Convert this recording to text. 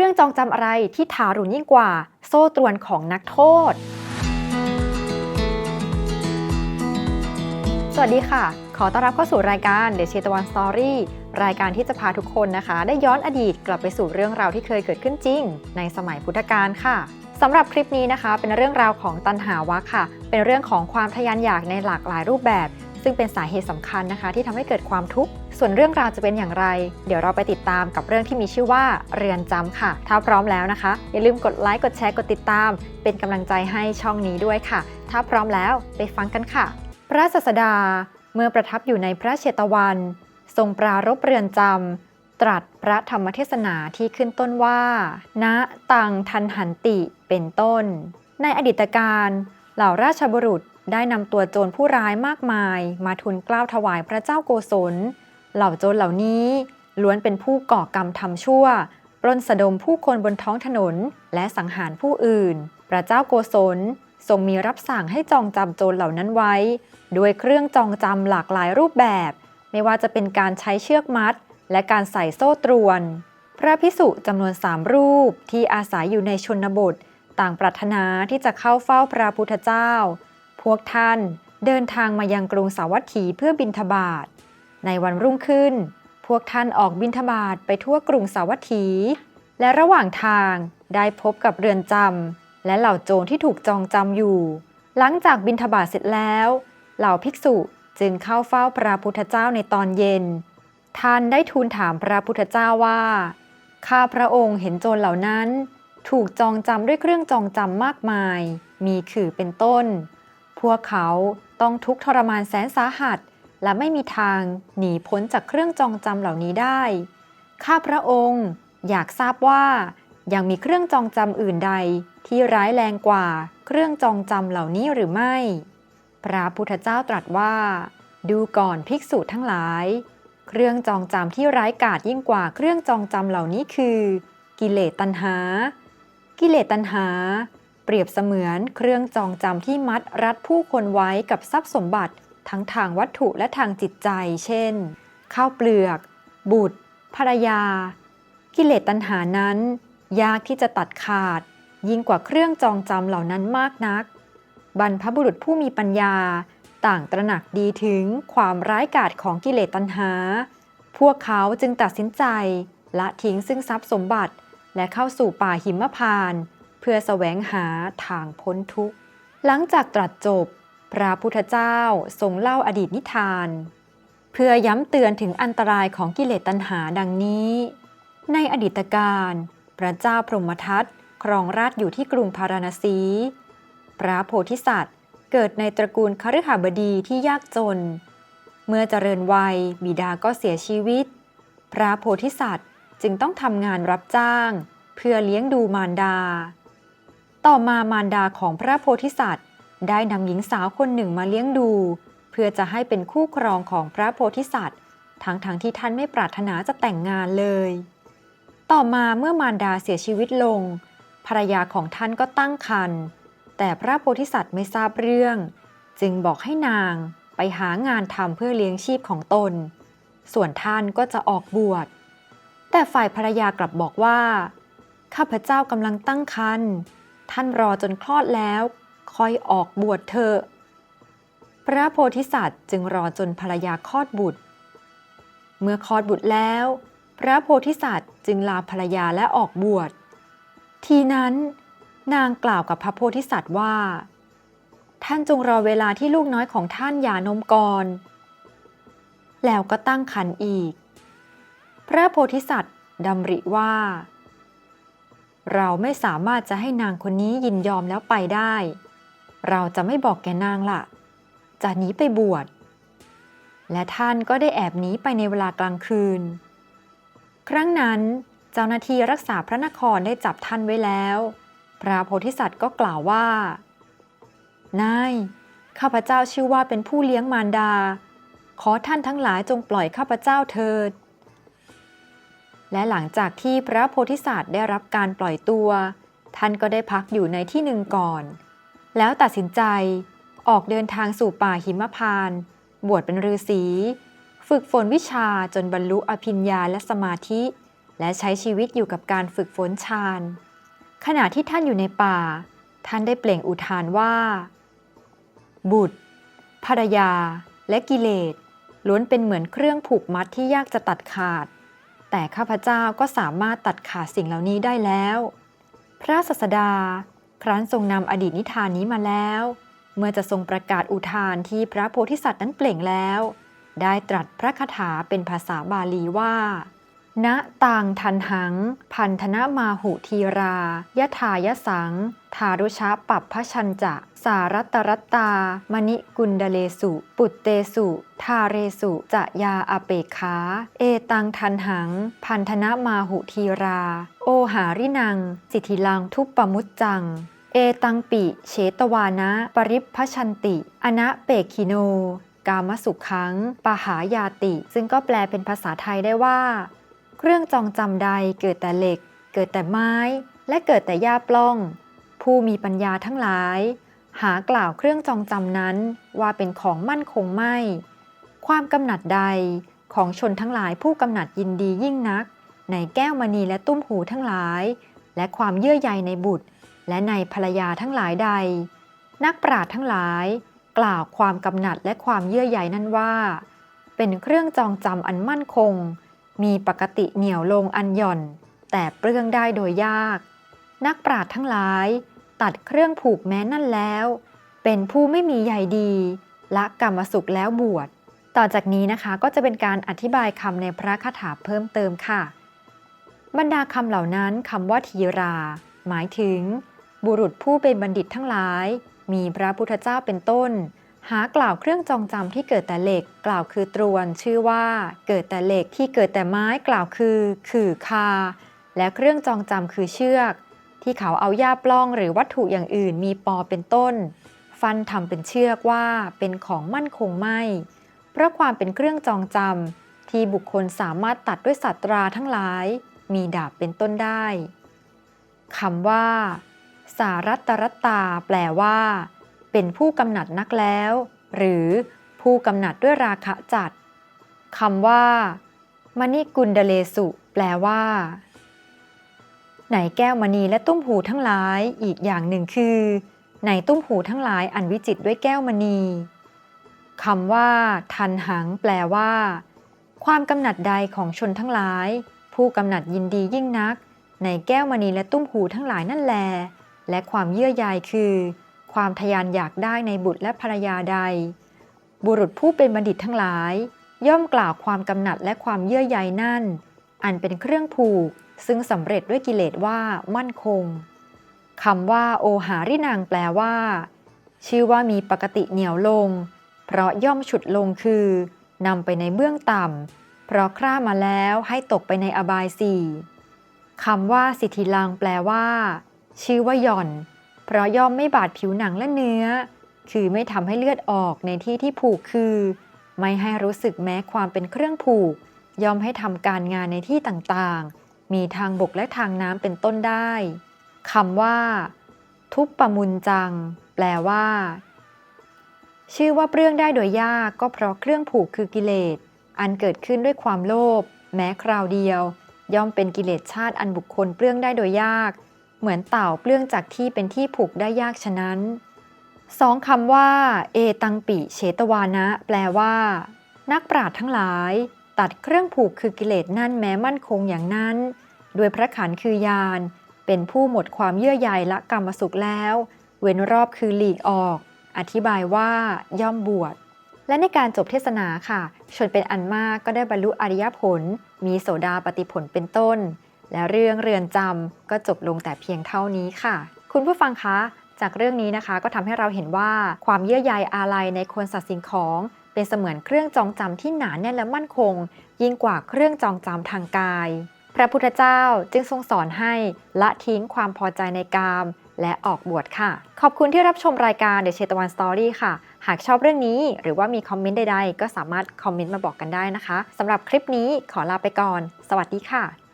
รื่องจองจำอะไรที่ทารุณยิ่งกว่า โซ่ตรวนของนักโทษ สวัสดีค่ะ ขอต้อนรับเข้าสู่รายการ The เชตวันสตอรี่รายการที่จะพาทุกคนนะคะ ได้ย้อนอดีตกลับไปสู่เรื่องราวที่เคยเกิดขึ้นจริง ในสมัยพุทธกาลค่ะสำหรับคลิปนี้นะคะ เป็นเรื่องราวของตันหาวะค่ะ เป็นเรื่องของความทะยานอยากในหลากหลายรูปแบบ ซึ่งเป็นสาเหตุสำคัญนะคะ ที่ทำให้เกิดความทุกข์ ส่วนเรื่องราวจะเป็นอย่างไร เดี๋ยวเราไปติดตามกับเรื่องที่มีชื่อว่าเรือนจำค่ะ ถ้าพร้อมแล้วนะคะ อย่าลืมกดไลค์กดแชร์กดติดตาม เป็นกำลังใจให้ช่องนี้ด้วยค่ะ ถ้าพร้อมแล้วไปฟังกันค่ะ พระศาสดาเมื่อประทับอยู่ในพระเชตวัน ทรงปรารบเรือนจำตรัสพระธรรมเทศนาที่ขึ้นต้นว่า ณตังทันหันติเป็นต้น ในอดีตการเหล่าราชบุรุษได้นำตัวโจรผู้ร้ายมากมาย มาทูลกล้าวถวายพระเจ้าโกศล เหล่าโจรเหล่านี้ล้วนเป็นผู้ก่อกรรมทำชั่ว ปล้นสะดมผู้คนบนท้องถนน และสังหารผู้อื่น พระเจ้าโกศลทรงมีรับสั่งให้จองจำโจรเหล่านั้นไว้ ด้วยเครื่องจองจำหลากหลายรูปแบบ ไม่ว่าจะเป็นการใช้เชือกมัด และการใส่โซ่ตรวน พระพิสุจำนวนสามรูปที่อาศัยอยู่ในชนบท ต่างปรารถนาที่จะเข้าเฝ้าพระพุทธเจ้า พวกท่านเดินทางมายังกรุงสาวัตถีเพื่อบิณฑบาต ในวันรุ่งขึ้น พวกท่านออกบิณฑบาตไปทั่วกรุงสาวัตถี และระหว่างทางได้พบกับเรือนจำและเหล่าโจรที่ถูกจองจำอยู่ หลังจากบิณฑบาตเสร็จแล้ว เหล่าภิกษุจึงเข้าเฝ้าพระพุทธเจ้าในตอนเย็น ท่านได้ทูลถามพระพุทธเจ้าว่า ข้าพระองค์เห็นโจรเหล่านั้น ถูกจองจำด้วยเครื่องจองจำมากมาย มีขื่อเป็นต้น พวกเขาต้องทุกข์ทรมานแสนสาหัส และไม่มีทางหนีพ้นจากเครื่องจองจำเหล่านี้ได้ ข้าพระองค์อยากทราบว่ายังมีเครื่องจองจำอื่นใดที่ร้ายแรงกว่าเครื่องจองจำเหล่านี้หรือไม่ พระพุทธเจ้าตรัสว่า ดูก่อนภิกษุทั้งหลาย เครื่องจองจำที่ร้ายกาจยิ่งกว่าเครื่องจองจำเหล่านี้คือ กิเลสตัณหา กิเลสตัณหา เปรียบเสมือนเครื่องจองจำที่มัดรัดผู้คนไว้กับทรัพย์สมบัติ ทั้งทางวัตถุและทางจิตใจ เช่น ข้าวเปลือก บุตร ภรรยา กิเลสตัณหานั้น ยากที่จะตัดขาด ยิ่งกว่าเครื่องจองจำเหล่านั้นมากนัก บรรพบุรุษผู้มีปัญญา ต่างตระหนักดีถึงความร้ายกาจของกิเลสตัณหา พวกเขาจึงตัดสินใจละทิ้งซึ่งทรัพย์สมบัติ และเข้าสู่ป่าหิมพานต์เพื่อแสวงหาทางพ้นทุกข์ หลังจากตรัสจบ พระพุทธเจ้าทรงเล่าอดีตนิทาน เพื่อย้ำเตือนถึงอันตรายของกิเลสตัณหาดังนี้ ในอดีตการพระเจ้าพรหมทัตครองราชอยู่ที่กรุงพาราณสี พระโพธิสัตว์เกิดในตระกูลคฤหบดีที่ยากจน เมื่อเจริญวัยบิดาก็เสียชีวิต พระโพธิสัตว์จึงต้องทำงานรับจ้าง เพื่อเลี้ยงดูมารดา ต่อมามารดาของพระโพธิสัตว์ ได้นำหญิงสาวคนหนึ่งมาเลี้ยงดู เพื่อจะให้เป็นคู่ครองของพระโพธิสัตว์ ทั้งๆทที่ท่านไม่ปรารถนาจะแต่งงานเลย ต่อมาเมื่อมารดาเสียชีวิตลง ภรรยาของท่านก็ตั้งครรภ์แต่พระโพธิสัตว์ไม่ทราบเรื่อง จึงบอกให้นางไปหางานทำเพื่อเลี้ยงชีพของตน ส่วนท่านก็จะออกบวช แต่ฝ่ายภรรยากลับบอกว่า ข้าพเจ้ากำลังตั้งครรภ์ท่านรอจนคลอดแล้ว ค่อยออกบวชเถอะพระโพธิสัตว์จึงรอจนภรรยาคลอดบุตร เมื่อคลอดบุตรแล้ว พระโพธิสัตว์จึงลาภรรยาและออกบวช ทีนั้นนางกล่าวกับพระโพธิสัตว์ว่า ท่านจงรอเวลาที่ลูกน้อยของท่านหย่านมก่อน แล้วก็ตั้งครรภ์อีก พระโพธิสัตว์ดำริว่า เราไม่สามารถจะให้นางคนนี้ยินยอมแล้วไปได้ เราจะไม่บอกแกนางละจะหนีไปบวช และท่านก็ได้แอบหนีไปในเวลากลางคืน ครั้งนั้นเจ้าหน้าที่รักษาพระนครได้จับท่านไว้แล้ว พระโพธิสัตว์ก็กล่าวว่า นาย ข้าพเจ้าชื่อว่าเป็นผู้เลี้ยงมารดา ขอท่านทั้งหลายจงปล่อยข้าพเจ้าเถิด และหลังจากที่พระโพธิสัตว์ได้รับการปล่อยตัว ท่านก็ได้พักอยู่ในที่หนึ่งก่อน แล้วตัดสินใจออกเดินทางสู่ป่าหิมพานต์บวชเป็นฤาษีฝึกฝนวิชาจนบรรลุอภิญญาและสมาธิ และใช้ชีวิตอยู่กับการฝึกฝนฌานขณะที่ท่านอยู่ในป่า ท่านได้เปล่งอุทานว่า บุตรภรรยา และกิเลสล้วนเป็นเหมือนเครื่องผูกมัดที่ยากจะตัดขาด แต่ข้าพเจ้าก็สามารถตัดขาดสิ่งเหล่านี้ได้แล้ว พระศาสดา ครั้นทรงนำอดีตนิทานนี้มาแล้ว เมื่อจะทรงประกาศอุทานที่พระโพธิสัตว์นั้นเปล่งแล้ว ได้ตรัสพระคาถาเป็นภาษาบาลีว่า ณตังทันหัง พันธนะมาหุทีรายะทายะสัง ทารุชะปับพชันจะ สารัตตรัตตา มณิกุณดเลสุ ปุตเตสุ ทาเรสุจะยาอเปกขาเอตังทันหัง พันธนะมาหุทีรา โอหารินัง สิทธิลังทุปปมุจจังเอตังปิเฉตวานะ ปริพพชันติ อนะเปกคิโน กามสุขขัง ปหายาติ ซึ่งก็แปลเป็นภาษาไทยได้ว่า เครื่องจองจำใดเกิดแต่เหล็ก เกิดแต่ไม้ และเกิดแต่หญ้าปล้อง ผู้มีปัญญาทั้งหลาย หากล่าวเครื่องจองจำนั้นว่าเป็นของมั่นคงไม่ ความกำหนัดใดของชนทั้งหลายผู้กำหนัดยินดียิ่งนัก ในแก้วมณีและตุ้มหูทั้งหลาย และความเยื่อใยในบุตร และในภรรยาทั้งหลายใด นักปราชญ์ทั้งหลาย กล่าวความกำหนัดและความเยื่อใยนั้นว่า เป็นเครื่องจองจำอันมั่นคง มีปกติเหนียวลงอันหย่อน แต่เปลื้องได้โดยยาก นักปราชญ์ทั้งหลาย ตัดเครื่องผูกแม้นั่นแล้ว เป็นผู้ไม่มีใยดีละกรรมสุขแล้วบวช ต่อจากนี้นะคะก็จะเป็นการอธิบายคำในพระคาถาเพิ่มเติมค่ะ บรรดาคำเหล่านั้นคำว่าทีรา หมายถึง บุรุษผู้เป็นบัณฑิตทั้งหลาย มีพระพุทธเจ้าเป็นต้น หากล่าวเครื่องจองจำที่เกิดแต่เหล็ก กล่าวคือตรวน ชื่อว่า เกิดแต่เหล็กที่เกิดแต่ไม้กล่าวคือ ขื่อคา และเครื่องจองจำคือเชือก ที่เขาเอาหญ้าปล้องหรือวัตถุอย่างอื่นมีปอเป็นต้น ฟันทำเป็นเชือกว่าเป็นของมั่นคงไม่ เพราะความเป็นเครื่องจองจำที่บุคคลสามารถตัดด้วยสัตราทั้งหลาย มีดาบเป็นต้นได้คำว่า สารัตตรัตตา แปลว่า เป็นผู้กำหนัดนักแล้ว หรือผู้กำหนัดด้วยราคะจัดคำว่ามณิกุณดเลสุ แปลว่าไหนแก้วมณีและตุ้มหูทั้งหลายอีกอย่างหนึ่งคือไหนตุ้มหูทั้งหลายอันวิจิตด้วยแก้วมณีคำว่า ทันหัง แปลว่า ความกำหนัดใดของชนทั้งหลาย ผู้กำหนัดยินดียิ่งนัก ในแก้วมณีและตุ้มหูทั้งหลายนั่นแล และความเยื่อใยคือ ความทยานอยากได้ในบุตรและภรรยาใด บุรุษผู้เป็นบัณฑิตทั้งหลาย ย่อมกล่าวความกำหนัดและความเยื่อใยนั่น อันเป็นเครื่องผูก ซึ่งสำเร็จด้วยกิเลสว่ามั่นคงคำว่า โอหารินางแปลว่า ชื่อว่ามีปกติเหนียวลง เพราะย่อมฉุดลงคือนำไปในเบื้องต่ำเพราะคร่ามาแล้วให้ตกไปในอบายสี่คำว่าสิทธิลังแปลว่า ชื่อว่าหย่อน เพราะย่อมไม่บาดผิวหนังและเนื้อ คือไม่ทำให้เลือดออกในที่ที่ผูกคือ ไม่ให้รู้สึกแม้ความเป็นเครื่องผูก ย่อมให้ทำการงานในที่ต่างๆ มีทางบกและทางน้ำเป็นต้นได้คำว่า ทุปปมุนจัง แปลว่า ชื่อว่าเปลื้องได้โดยยากก็เพราะเครื่องผูกคือกิเลส อันเกิดขึ้นด้วยความโลภแม้คราวเดียว ย่อมเป็นกิเลสชาติอันบุคคลเปลื้องได้โดยยาก เหมือนเต่าเปลื้องจากที่เป็นที่ผูกได้ยากฉะนั้นสองคำว่า เอตังปิเฉตวานะ แปลว่า นักปราชญ์ทั้งหลาย ตัดเครื่องผูกคือกิเลสนั่นแม้มั่นคงอย่างนั้น โดยพระขันคือยาน เป็นผู้หมดความเยื่อใยละกรรมสุขแล้ว เว้นรอบคือหลีกออก อธิบายว่าย่อมบวชและในการจบเทศนาค่ะ ชนเป็นอันมากก็ได้บรรลุอริยผล มีโสดาปฏิผลเป็นต้น และเรื่องเรือนจำก็จบลงแต่เพียงเท่านี้ค่ะ คุณผู้ฟังคะ จากเรื่องนี้นะคะก็ทำให้เราเห็นว่าความเยื่อใยอาลัยในคนสัตว์สิ่งของเป็นเสมือนเครื่องจองจำที่หนาแน่นและมั่นคง ยิ่งกว่าเครื่องจองจำทางกาย พระพุทธเจ้าจึงทรงสอนให้ละทิ้งความพอใจในกาม และออกบวชค่ะ ขอบคุณที่รับชมรายการ The เชตวันสตอรี่ค่ะ หากชอบเรื่องนี้หรือว่ามีคอมเมนต์ใดๆ ก็สามารถคอมเมนต์มาบอกกันได้นะคะสำหรับคลิปนี้ขอลาไปก่อน สวัสดีค่ะ